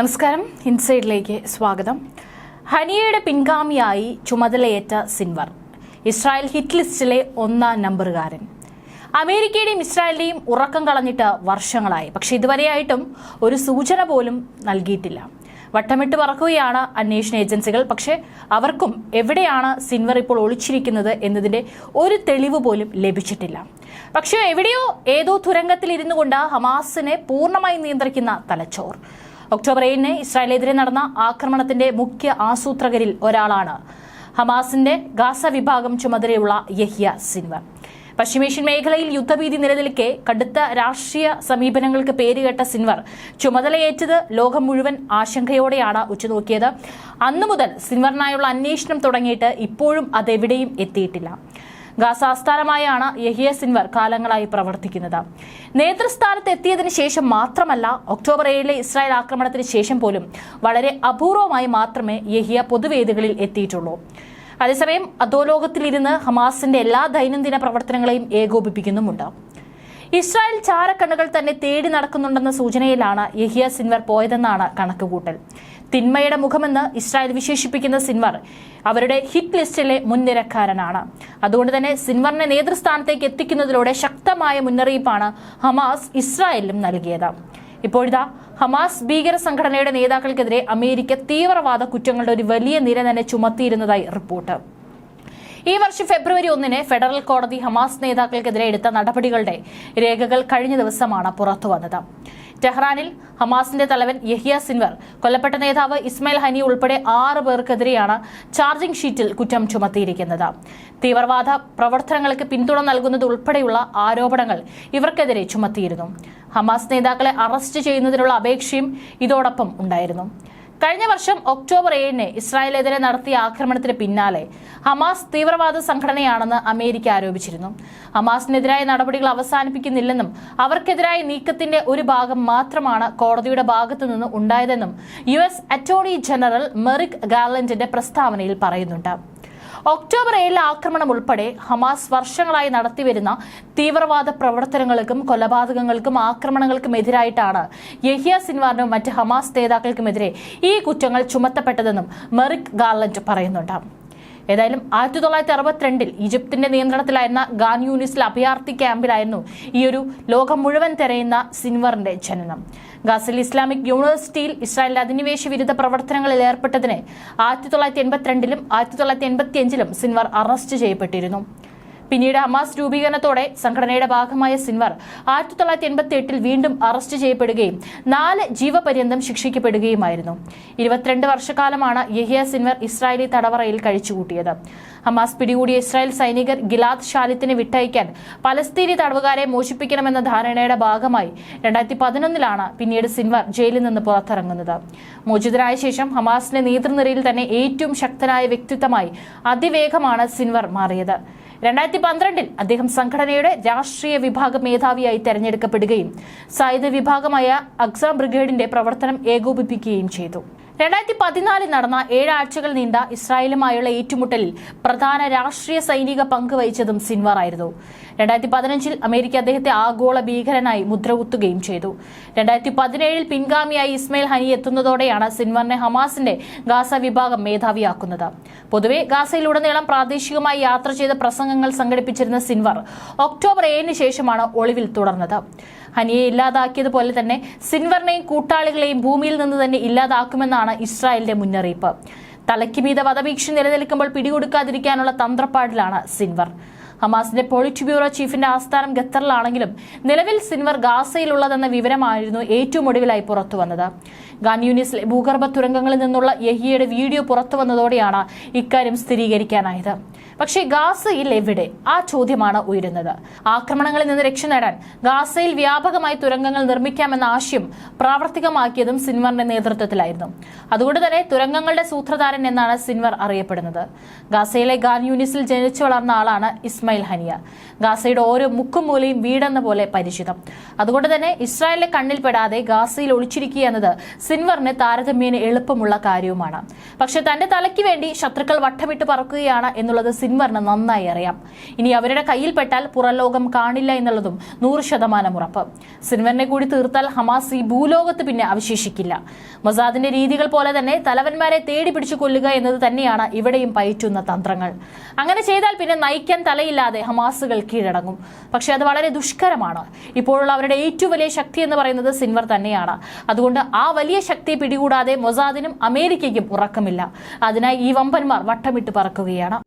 നമസ്കാരം. ഇൻസൈഡിലേക്ക് സ്വാഗതം. ഹനിയയുടെ പിൻഗാമിയായി ചുമതലയേറ്റ സിൻവർ ഇസ്രായേൽ ഹിറ്റ് ലിസ്റ്റിലെ ഒന്നാം നമ്പറുകാരൻ. അമേരിക്കയുടെയും ഇസ്രായേലിന്റെയും ഉറക്കം കളഞ്ഞിട്ട് വർഷങ്ങളായി. പക്ഷെ ഇതുവരെയായിട്ടും ഒരു സൂചന പോലും നൽകിയിട്ടില്ല. വട്ടമിട്ട് പറക്കുകയാണ് അന്വേഷണ ഏജൻസികൾ. പക്ഷേ അവർക്കും എവിടെയാണ് സിൻവർ ഇപ്പോൾ ഒളിച്ചിരിക്കുന്നത് എന്നതിന്റെ ഒരു തെളിവ് പോലും ലഭിച്ചിട്ടില്ല. പക്ഷേ എവിടെയോ ഏതോ തുരങ്കത്തിൽ ഇരുന്നു കൊണ്ട് ഹമാസിനെ പൂർണമായി നിയന്ത്രിക്കുന്ന തലച്ചോർ. ഒക്ടോബർ ഏഴിന് ഇസ്രായേലിനെതിരെ നടന്ന ആക്രമണത്തിന്റെ മുഖ്യ ആസൂത്രകരിൽ ഒരാളാണ്. ഹമാസിന്റെ ഗാസ വിഭാഗം ചുമതലയുള്ള യഹ്യ സിൻവർ പശ്ചിമേഷ്യൻ മേഖലയിൽ യുദ്ധഭീതി നിലനിൽക്കെ കടുത്ത രാഷ്ട്രീയ സമീപനങ്ങൾക്ക് പേരുകേട്ട സിൻവർ ചുമതലയേറ്റത് ലോകം മുഴുവൻ ആശങ്കയോടെയാണ് ഉറ്റുനോക്കിയത്. അന്നു മുതൽ സിൻവറിനായുള്ള അന്വേഷണം തുടങ്ങിയിട്ട് ഇപ്പോഴും അതെവിടെയും എത്തിയിട്ടില്ല. ഗാസ ആസ്ഥാനമായാണ് യഹിയ സിൻവർ കാലങ്ങളായി പ്രവർത്തിക്കുന്നത്. നേതൃസ്ഥാനത്ത് എത്തിയതിന് ശേഷം മാത്രമല്ല ഒക്ടോബർ ഏഴിലെ ഇസ്രായേൽ ആക്രമണത്തിന് ശേഷം പോലും വളരെ അപൂർവമായി മാത്രമേ യഹിയ പൊതുവേദികളിൽ എത്തിയിട്ടുള്ളൂ. അതേസമയം അധോലോകത്തിലിരുന്ന് ഹമാസിന്റെ എല്ലാ ദൈനംദിന പ്രവർത്തനങ്ങളെയും ഏകോപിപ്പിക്കുന്നുമുണ്ട്. ഇസ്രായേൽ ചാരക്കണ്ണുകൾ തന്നെ തേടി നടക്കുന്നുണ്ടെന്ന സൂചനയിലാണ് യഹിയ സിൻവർ പോയതെന്നാണ് കണക്കുകൂട്ടൽ. തിന്മയുടെ മുഖമെന്ന് ഇസ്രായേൽ വിശേഷിപ്പിക്കുന്ന സിൻവർ അവരുടെ ഹിറ്റ് ലിസ്റ്റിലെ മുൻനിരക്കാരനാണ്. അതുകൊണ്ട് തന്നെ സിൻവറിനെ നേതൃസ്ഥാനത്തേക്ക് എത്തിക്കുന്നതിലൂടെ ശക്തമായ മുന്നറിയിപ്പാണ് ഹമാസ് ഇസ്രായേലിലും നൽകിയത്. ഇപ്പോഴിതാ ഹമാസ് ഭീകര സംഘടനയുടെ നേതാക്കൾക്കെതിരെ അമേരിക്ക തീവ്രവാദ കുറ്റങ്ങളുടെ ഒരു വലിയ നിര തന്നെ ചുമത്തിയിരുന്നതായി റിപ്പോർട്ട്. ഈ വർഷം ഫെബ്രുവരി ഒന്നിന് ഫെഡറൽ കോടതി ഹമാസ് നേതാക്കൾക്കെതിരെ എടുത്ത നടപടികളുടെ രേഖകൾ കഴിഞ്ഞ ദിവസമാണ് പുറത്തുവന്നത് ടെഹ്റാനിൽ ഹമാസിന്റെ തലവൻ യഹിയ സിൻവർ കൊല്ലപ്പെട്ട നേതാവ് ഇസ്മയിൽ ഹനി ഉൾപ്പെടെ ആറ് പേർക്കെതിരെയാണ് ചാർജിംഗ് ഷീറ്റിൽ കുറ്റം ചുമത്തിയിരിക്കുന്നത്. തീവ്രവാദ പ്രവർത്തനങ്ങൾക്ക് പിന്തുണ നൽകുന്നത് ഉൾപ്പെടെയുള്ള ആരോപണങ്ങൾ ഇവർക്കെതിരെ ചുമത്തിയിരുന്നു. ഹമാസ് നേതാക്കളെ അറസ്റ്റ് ചെയ്യുന്നതിനുള്ള അപേക്ഷയും ഇതോടൊപ്പം ഉണ്ടായിരുന്നു. കഴിഞ്ഞ വർഷം ഒക്ടോബർ ഏഴിന് ഇസ്രായേലെതിരെ നടത്തിയ ആക്രമണത്തിന് പിന്നാലെ ഹമാസ് തീവ്രവാദ സംഘടനയാണെന്ന് അമേരിക്ക ആരോപിച്ചിരുന്നു. ഹമാസിനെതിരായ നടപടികൾ അവസാനിപ്പിക്കുന്നില്ലെന്നും അവർക്കെതിരായ നീക്കത്തിന്റെ ഒരു ഭാഗം മാത്രമാണ് കോടതിയുടെ ഭാഗത്തു നിന്ന് ഉണ്ടായതെന്നും U S attorney general Merrick ഗാർലൻഡിന്റെ പ്രസ്താവനയിൽ പറയുന്നുണ്ട്. ഒക്ടോബർ ഏഴിലെ ആക്രമണം ഉൾപ്പെടെ ഹമാസ് വർഷങ്ങളായി നടത്തിവരുന്ന തീവ്രവാദ പ്രവർത്തനങ്ങൾക്കും കൊലപാതകങ്ങൾക്കും ആക്രമണങ്ങൾക്കും എതിരായിട്ടാണ് യഹിയ സിൻവാറിനും മറ്റ് ഹമാസ് നേതാക്കൾക്കുമെതിരെ ഈ കുറ്റങ്ങൾ ചുമത്തപ്പെട്ടതെന്നും മെറിക് ഗാർലൻഡ് പറയുന്നുണ്ട്. ഏതായാലും ആയിരത്തി തൊള്ളായിരത്തി അറുപത്തിരണ്ടിൽ ഈജിപ്തിന്റെ നിയന്ത്രണത്തിലായിരുന്ന ഗാൻ യൂണിസിലെ അഭയാർത്ഥി ക്യാമ്പിലായിരുന്നു ഈ ഒരു ലോകം മുഴുവൻ തിരയുന്ന സിൻവറിന്റെ ജനനം. ഗാസിൽ ഇസ്ലാമിക് യൂണിവേഴ്സിറ്റിയിൽ ഇസ്രായേലിന്റെ അധിനിവേശ വിരുദ്ധ പ്രവർത്തനങ്ങളിൽ ഏർപ്പെട്ടതിന് ആയിരത്തി തൊള്ളായിരത്തി എൺപത്തിരണ്ടിലും ആയിരത്തി തൊള്ളായിരത്തി എൺപത്തിയഞ്ചിലും സിൻവർ അറസ്റ്റ് ചെയ്യപ്പെട്ടിരുന്നു. പിന്നീട് ഹമാസ് രൂപീകരണത്തോടെ സംഘടനയുടെ ഭാഗമായ സിൻവർ ആയിരത്തി തൊള്ളായിരത്തി എൺപത്തി എട്ടിൽ വീണ്ടും അറസ്റ്റ് ചെയ്യപ്പെടുകയും നാല് ജീവപര്യന്തം ശിക്ഷിക്കപ്പെടുകയുമായിരുന്നു. ഇരുപത്തിരണ്ട് വർഷക്കാലമാണ് യഹിയ സിൻവർ ഇസ്രായേലി തടവറയിൽ കഴിച്ചുകൂട്ടിയത്. ഹമാസ് പിടികൂടിയ ഇസ്രായേൽ സൈനികർ ഗിലാദ് ഷാലിത്തിനെ വിട്ടയക്കാൻ പലസ്തീനി തടവുകാരെ മോചിപ്പിക്കണമെന്ന ധാരണയുടെ ഭാഗമായി രണ്ടായിരത്തി പതിനൊന്നിലാണ് പിന്നീട് സിൻവർ ജയിലിൽ നിന്ന് പുറത്തിറങ്ങുന്നത്. മോചിതനായ ശേഷം ഹമാസിന്റെ നേതൃനിരയിൽ തന്നെ ഏറ്റവും ശക്തനായ വ്യക്തിത്വമായി അതിവേഗമാണ് സിൻവർ മാറിയത്. രണ്ടായിരത്തി പന്ത്രണ്ടിൽ അദ്ദേഹം സംഘടനയുടെ രാഷ്ട്രീയ വിഭാഗ മേധാവിയായി തെരഞ്ഞെടുക്കപ്പെടുകയും സായുധ വിഭാഗമായ അക്സാം ബ്രിഗേഡിന്റെ പ്രവർത്തനം ഏകോപിപ്പിക്കുകയും ചെയ്തു. രണ്ടായിരത്തി പതിനാലിൽ നടന്ന ഏഴാഴ്ചകൾ നീണ്ട ഇസ്രായേലുമായുള്ള ഏറ്റുമുട്ടലിൽ പ്രധാന രാഷ്ട്രീയ സൈനിക പങ്ക് വഹിച്ചതും സിൻവാർ ആയിരുന്നു. രണ്ടായിരത്തി പതിനഞ്ചിൽ അമേരിക്ക അദ്ദേഹത്തെ ആഗോള ഭീകരനായി മുദ്രകുത്തുകയും ചെയ്തു. രണ്ടായിരത്തി പതിനേഴിൽ പിൻഗാമിയായി ഇസ്മയിൽ ഹനി എത്തുന്നതോടെയാണ് സിൻവറിനെ ഹമാസിന്റെ ഗാസ വിഭാഗം മേധാവിയാക്കുന്നത്. പൊതുവെ ഗാസയിലുടനീളം പ്രാദേശികമായി യാത്ര ചെയ്ത പ്രസംഗങ്ങൾ സംഘടിപ്പിച്ചിരുന്ന സിൻവർ ഒക്ടോബർ ഏഴിന് ശേഷമാണ് ഒളിവിൽ തുടർന്നത്. ഹനിയെ ഇല്ലാതാക്കിയതുപോലെ തന്നെ സിൻവറിനെയും കൂട്ടാളികളെയും ഭൂമിയിൽ നിന്ന് തന്നെ ഇല്ലാതാക്കുമെന്നാണ് ഇസ്രായേലിന്റെ മുന്നറിയിപ്പ്. തലയ്ക്ക് മീത വധഭീക്ഷ നിലനിൽക്കുമ്പോൾ പിടികൊടുക്കാതിരിക്കാനുള്ള തന്ത്രപ്പാടിലാണ് സിൻവർ. ഹമാസിന്റെ പോളിറ്റ് ബ്യൂറോ ചീഫിന്റെ ആസ്ഥാനം ഖത്തറിലാണെങ്കിലും നിലവിൽ സിൻവർ ഗാസയിലുള്ളതെന്ന വിവരമായിരുന്നു ഏറ്റവും ഒടുവിലായി പുറത്തു വന്നത് ഗാൻ യൂണിസിലെ ഭൂഗർഭ തുരങ്കങ്ങളിൽ നിന്നുള്ള യഹിയുടെ വീഡിയോ പുറത്തു വന്നതോടെയാണ് ഇക്കാര്യം സ്ഥിരീകരിക്കാനായത്. പക്ഷേ ഗാസയിൽ എവിടെ? ആ ചോദ്യമാണ് ഉയരുന്നത്. ആക്രമണങ്ങളിൽ നിന്ന് രക്ഷ നേടാൻ ഗാസയിൽ വ്യാപകമായി തുരങ്കങ്ങൾ നിർമ്മിക്കാമെന്ന ആശയം പ്രാവർത്തികമാക്കിയതും സിൻവറിന്റെ നേതൃത്വത്തിലായിരുന്നു. അതുകൊണ്ട് തന്നെ തുരങ്കങ്ങളുടെ സൂത്രധാരൻ എന്നാണ് സിൻവർ അറിയപ്പെടുന്നത്. ഗാസയിലെ ഗാൻ യൂണിസിൽ ജനിച്ചു വളർന്ന ആളാണ് ഇസ്മയിൽ ഹനിയ. ഗാസയുടെ ഓരോ മുക്കും മൂലയും വീടെന്ന പോലെ പരിചിതം. അതുകൊണ്ട് തന്നെ ഇസ്രായേലിലെ കണ്ണിൽപ്പെടാതെ ഗാസയിൽ ഒളിച്ചിരിക്കുക എന്നത് സിൻവറിന് താരതമ്യേന എളുപ്പമുള്ള കാര്യവുമാണ്. പക്ഷെ തന്റെ തലയ്ക്ക് വേണ്ടി ശത്രുക്കൾ വട്ടമിട്ട് പറക്കുകയാണ് എന്നുള്ളത് സിൻവറിന് നന്നായി അറിയാം. ഇനി അവരുടെ കയ്യിൽപ്പെട്ടാൽ പുറലോകം കാണില്ല എന്നുള്ളതും നൂറ് ശതമാനം ഉറപ്പ്. സിൻവറിനെ കൂടി തീർത്താൽ ഹമാസ് ഈ ഭൂലോകത്ത് പിന്നെ അവശേഷിക്കില്ല. മസാദിന്റെ രീതികൾ പോലെ തന്നെ തലവന്മാരെ തേടി പിടിച്ചു കൊല്ലുക എന്നത് തന്നെയാണ് ഇവിടെയും പയറ്റുന്ന തന്ത്രങ്ങൾ. അങ്ങനെ ചെയ്താൽ പിന്നെ നയിക്കാൻ തലയില്ലാതെ ഹമാസുകൾ കീഴടങ്ങും. പക്ഷെ അത് വളരെ ദുഷ്കരമാണ്. ഇപ്പോഴുള്ള അവരുടെ ഏറ്റവും വലിയ ശക്തി എന്ന് പറയുന്നത് സിൻവർ തന്നെയാണ്. അതുകൊണ്ട് ആ ശക്തി പിടികൂടാതെ മൊസാദിനും അമേരിക്കയ്ക്കും ഉറക്കമില്ല. അതിനായി ഈ വമ്പന്മാർ വട്ടമിട്ട് പറക്കുകയാണ്.